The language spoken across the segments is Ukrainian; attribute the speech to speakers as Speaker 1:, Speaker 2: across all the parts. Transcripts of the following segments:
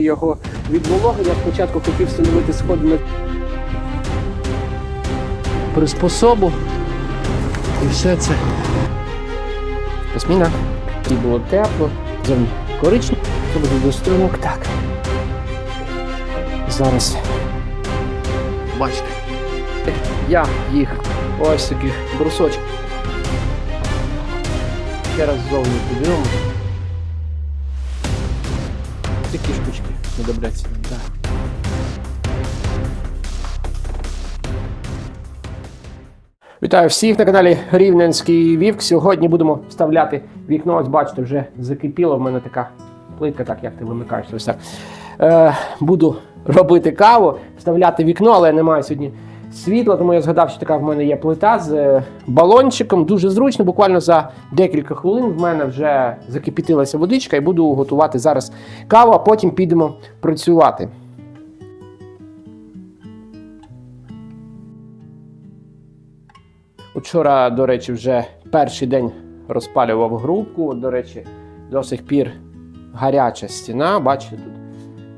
Speaker 1: його від вологи. Я спочатку хотів встановити сходи на приспособу. І все це. Посміна. І було тепло. Зовні коричнево. Це буде до струмок. Так. Зараз. Бачите. Я їх ось таких брусочків. Ще раз ззовні подивимо. Такі штучки знадобляться. Так. Вітаю всіх на каналі Рівненський Вівк. Сьогодні будемо вставляти вікно. Ось бачите, вже закипіло. В мене така плитка, так як ти вимикаєш. Ось так. Е, буду робити каву, вставляти вікно, але немає сьогодні світла, тому я згадав, що така в мене є плита з е, балончиком. Дуже зручно. Буквально за декілька хвилин в мене вже закипітилася водичка і буду готувати зараз каву, а потім підемо працювати. Учора, до речі, вже перший день розпалював грубку. До речі, до сих пір гаряча стіна. Бачите, тут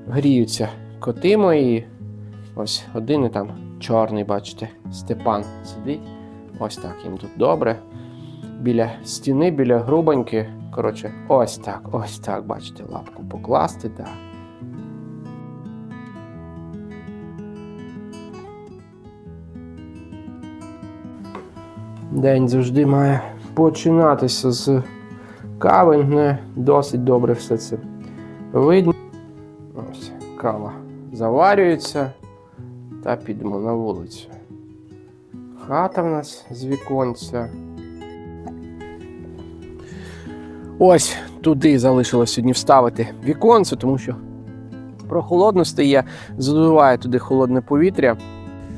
Speaker 1: гріються коти мої. Ось один і там чорний, бачите, Степан сидить. Ось так їм тут добре. Біля стіни, біля грубоньки. Коротше, ось так, ось так, бачите, лапку покласти. так. День завжди має починатися з кави. Не досить добре все це видно. Ось кава заварюється та підемо на вулицю. Хата в нас з віконця. Ось туди залишилось сьогодні вставити віконце, тому що прохолодно стає, задуває туди холодне повітря.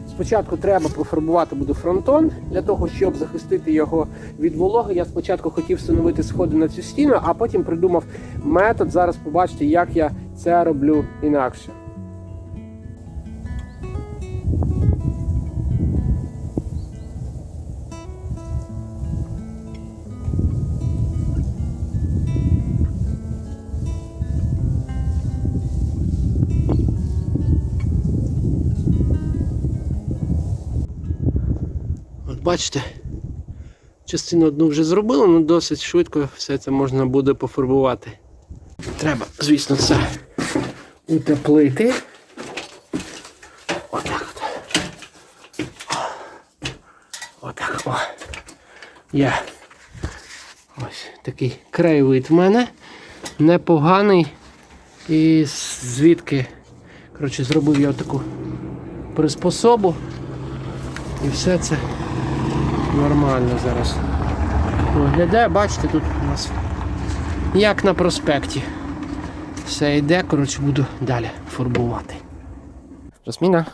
Speaker 1: Спочатку треба пофарбувати буду фронтон для того, щоб захистити його від вологи. Я спочатку хотів встановити сходи на цю стіну, а потім придумав метод. Зараз побачите, як я це роблю інакше. Бачите, частину одну вже зробили, але досить швидко все це можна буде пофарбувати. Треба, звісно, це утеплити. Отак от. Отак. О. Я. Ось такий краєвид в мене. Непоганий. І звідки, коротше, зробив я таку приспособу. І все це нормально зараз. Виглядає, бачите, тут у нас як на проспекті. Все йде, коротше, буду далі фарбувати. Жасміна,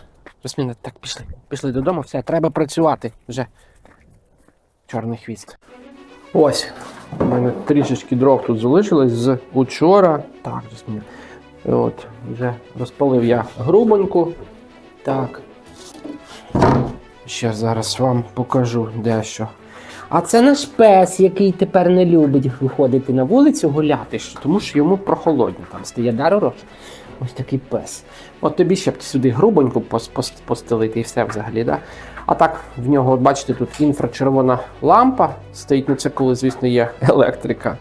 Speaker 1: Жасміна, так, пішли. Пішли додому, все, треба працювати вже. Чорний хвіст. Ось. У мене трішечки дров тут залишилось з учора. Так, Жасміна. От, вже розпалив я грубоньку. Так. Ще зараз вам покажу дещо. А це наш пес, який тепер не любить виходити на вулицю гуляти, тому що йому прохолодно там стає даророж. Ось такий пес. От тобі ще б сюди пос- постелити і все взагалі. Да? А так в нього, бачите, тут інфрачервона лампа стоїть, ну це коли, звісно, є електрика.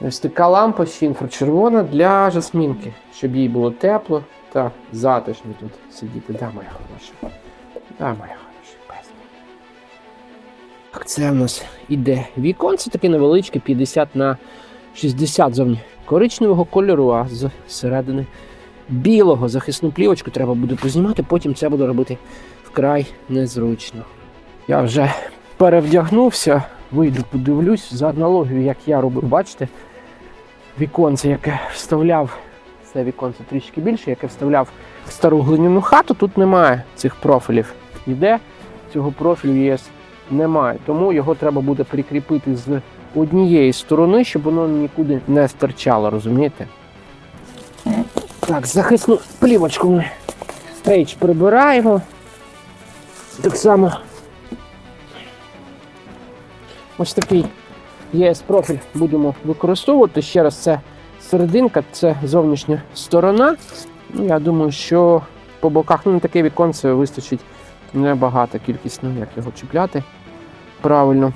Speaker 1: Ось така лампа ще інфрачервона для жасмінки, щоб їй було тепло та затишно тут сидіти. Да, моя хороша. Да, моя хороша пес. Так, Це в нас іде віконце таке невеличке, 50 на 60 зовні коричневого кольору, а з середини білого захисну плівочку треба буде познімати, потім це буду робити вкрай незручно. Я вже перевдягнувся, вийду, подивлюсь за аналогію, як я робив. Бачите, віконце, яке вставляв, це віконце трішки більше, яке вставляв в стару глиняну хату, тут немає цих профілів. Ніде цього профілю ЄС немає. Тому його треба буде прикріпити з однієї сторони, щоб воно нікуди не стирчало, розумієте? Так, захисну плівочку ми стрейч прибираємо. Так само. Ось такий ЄС профіль будемо використовувати. Ще раз це серединка це зовнішня сторона. Ну, я думаю, що по боках ну, таке віконце вистачить небагата кількість, ну як його чіпляти. Правильно.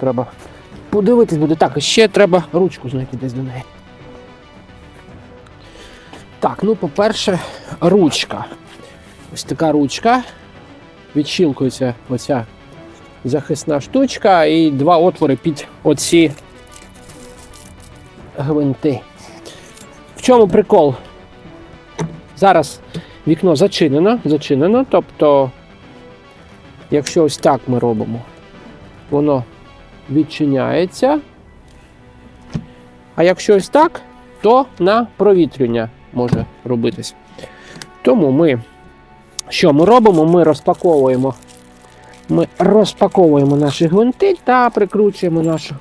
Speaker 1: Треба подивитись буде. Так, ще треба ручку знайти десь до неї. Так, ну, по-перше, ручка. Ось така ручка. Відщілкується оця захисна штучка і два отвори під оці гвинти. В чому прикол? Зараз вікно зачинено, зачинено, тобто, якщо ось так ми робимо, воно відчиняється. А якщо ось так, то на провітрювання може робитись. Тому ми, що ми робимо? Ми розпаковуємо, ми розпаковуємо наші гвинти та прикручуємо нашу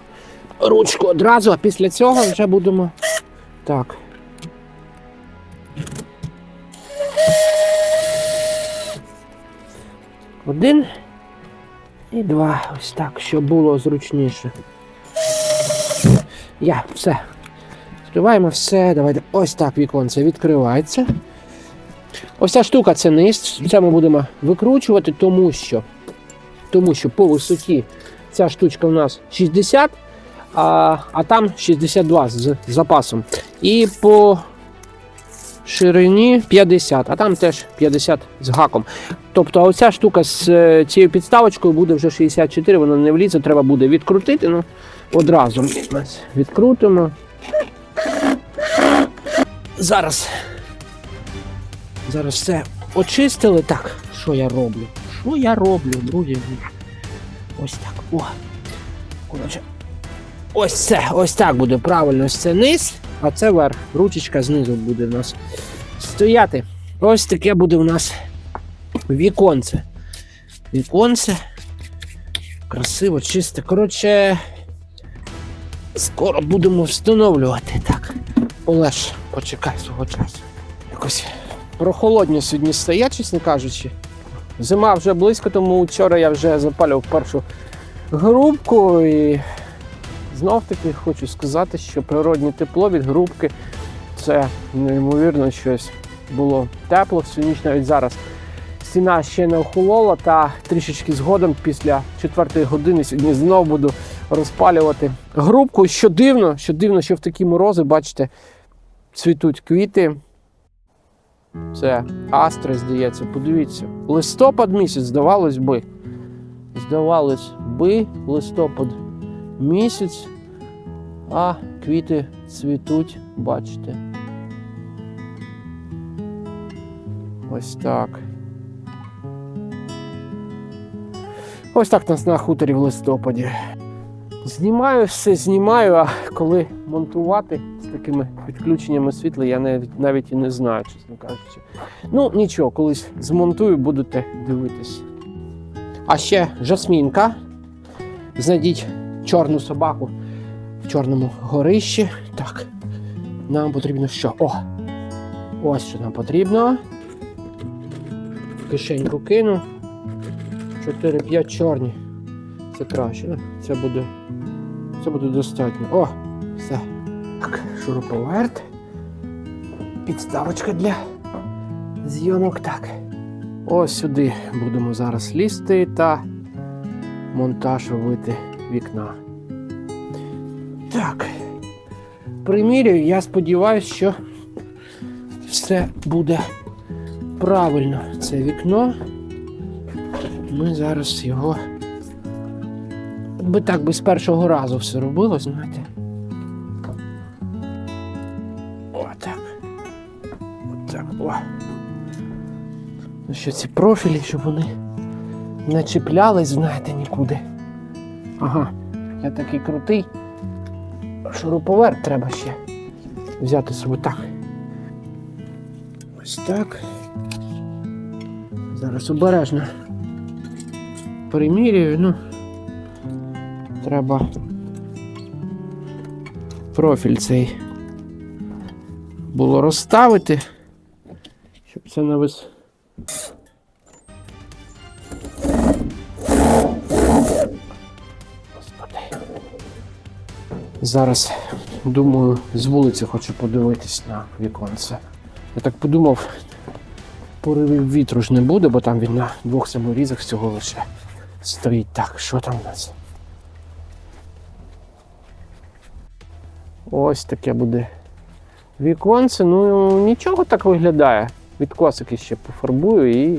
Speaker 1: ручку одразу, а після цього вже будемо так. Один і два. Ось так, щоб було зручніше. Я, все. Відкриваємо все. Давайте. Ось так віконце відкривається. Ось ця штука це низ. Це ми будемо викручувати, тому що, тому що по висоті ця штучка у нас 60, а, а там 62 з запасом. І по ширині 50, а там теж 50 з гаком. Тобто оця штука з е, цією підставочкою буде вже 64, вона не влізе, треба буде відкрутити. Ну, одразу відкрутимо. Зараз. Зараз все очистили. Так, що я роблю? Що я роблю, друзі? Ось так. О. Коротше. Ось це, ось так буде правильно. Ось це низ, а це верх. Ручечка знизу буде в нас стояти. Ось таке буде у нас віконце. Віконце. Красиво, чисте. Коротше, скоро будемо встановлювати. Так. Олеж, почекай свого часу. Якось прохолодні сьогодні стоять, чесно кажучи. Зима вже близько, тому вчора я вже запалював першу грубку і знов таки хочу сказати, що природнє тепло від грубки це неймовірно щось було тепло всю ніч навіть зараз. Стіна ще не охолола, та трішечки згодом після четвертої години сьогодні знову буду розпалювати грубку. Що дивно, що дивно, що в такі морози, бачите, цвітуть квіти. Це астри, здається, подивіться. Листопад місяць, здавалось би. Здавалось би, листопад місяць, а квіти цвітуть, бачите. Ось так. Ось так нас на хуторі в листопаді. Знімаю все, знімаю, а коли монтувати з такими відключеннями світла, я навіть, навіть і не знаю, чесно кажучи. Ну, нічого, колись змонтую, будете дивитись. А ще жасмінка. Знайдіть чорну собаку в чорному горищі. Так, нам потрібно що? О! Ось що нам потрібно. В кишеньку кину. 4-5 чорні. Це краще. Це буде. Це буде достатньо. О! Все. Так, шуруповерт. Підставочка для зйомок. Так. Ось сюди будемо зараз лізти та монтаж робити вікна. Так. Примірюю, я сподіваюся, що все буде правильно. Це вікно. Ми зараз його. Би так би з першого разу все робилось, знаєте. Отак. Отак. О. Ну що ці профілі, щоб вони не чіплялись, знаєте, нікуди. Ага, я такий крутий. Шуруповерт треба ще взяти собі так. Ось так. Зараз обережно примірюю, ну. Треба профіль цей було розставити, щоб це не вис... Зараз думаю, з вулиці хочу подивитись на віконце. Я так подумав, поривів вітру ж не буде, бо там він на двох саморізах всього лише стоїть. Так, що там у нас? Ось таке буде віконце. Ну нічого так виглядає. Відкосики ще пофарбую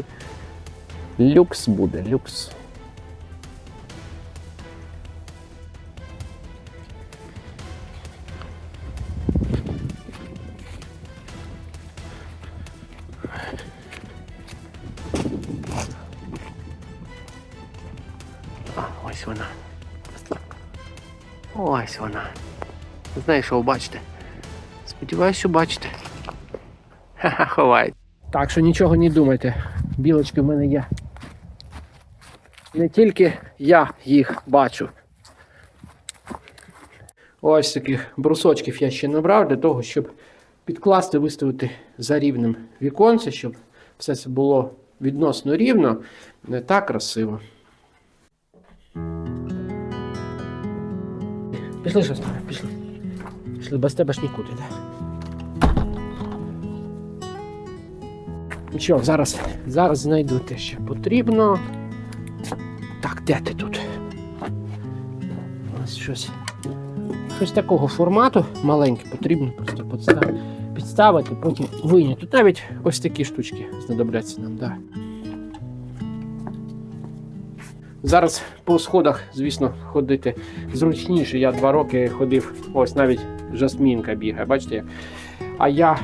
Speaker 1: і люкс буде, люкс. Ось вона. Знаєш, що бачите? Сподіваюсь, що бачите. Ха-ха, ховай. Так що нічого не думайте. Білочки в мене є. Не тільки я їх бачу. Ось таких брусочків я ще набрав для того, щоб підкласти, виставити за рівнем віконце, щоб все це було відносно рівно, не так красиво. Пішли, що пішли. Пішли, без тебе ж нікуди, так? Нічого, зараз, зараз знайду те, що потрібно. Так, де ти тут? Ось щось. Щось такого формату маленьке потрібно просто підставити, підставити, потім вийняти. Тут навіть ось такі штучки знадобляться нам. Да. Зараз по сходах, звісно, ходити зручніше. Я два роки ходив, ось навіть жасмінка бігає, бачите? як? А я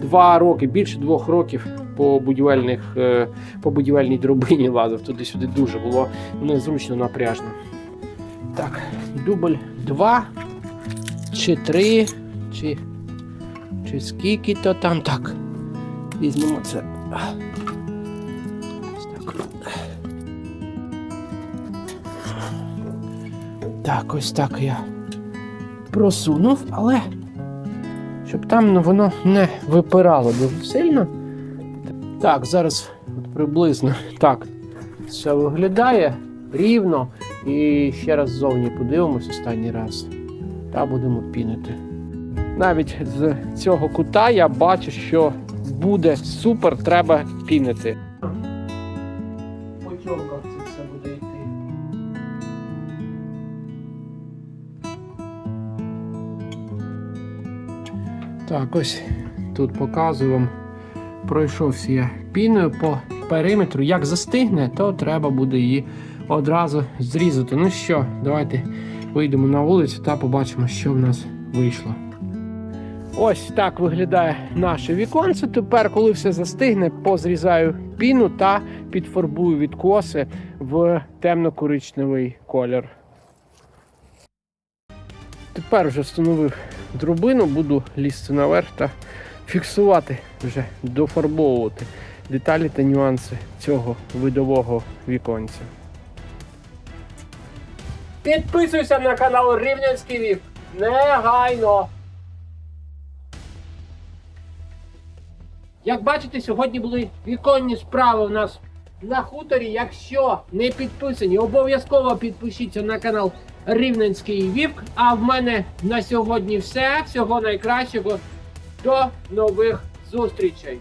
Speaker 1: два роки, більше двох років по будівельних, е, по будівельній дробині лазив. Туди-сюди дуже було незручно напряжно. Так, дубль два, чи три, чи, чи скільки то там. Так. Візьмемо це. Так, ось так я просунув, але щоб там воно не випирало дуже сильно. Так, зараз от приблизно так все виглядає рівно. І ще раз ззовні подивимось останній раз. Та будемо пінити. Навіть з цього кута я бачу, що буде супер, треба пінити. Так, ось тут показую вам. Пройшовся я піною по периметру. Як застигне, то треба буде її одразу зрізати. Ну що, давайте вийдемо на вулицю та побачимо, що в нас вийшло. Ось так виглядає наше віконце. Тепер, коли все застигне, позрізаю піну та підфарбую відкоси в темно-коричневий колір. Тепер вже встановив дробину, буду лізти наверх та фіксувати, вже дофарбовувати деталі та нюанси цього видового віконця. Підписуйся на канал Рівненський Віп. Негайно! Як бачите, сьогодні були віконні справи у нас на хуторі. Якщо не підписані, обов'язково підпишіться на канал Рівненський Вівк. А в мене на сьогодні все. Всього найкращого. До нових зустрічей!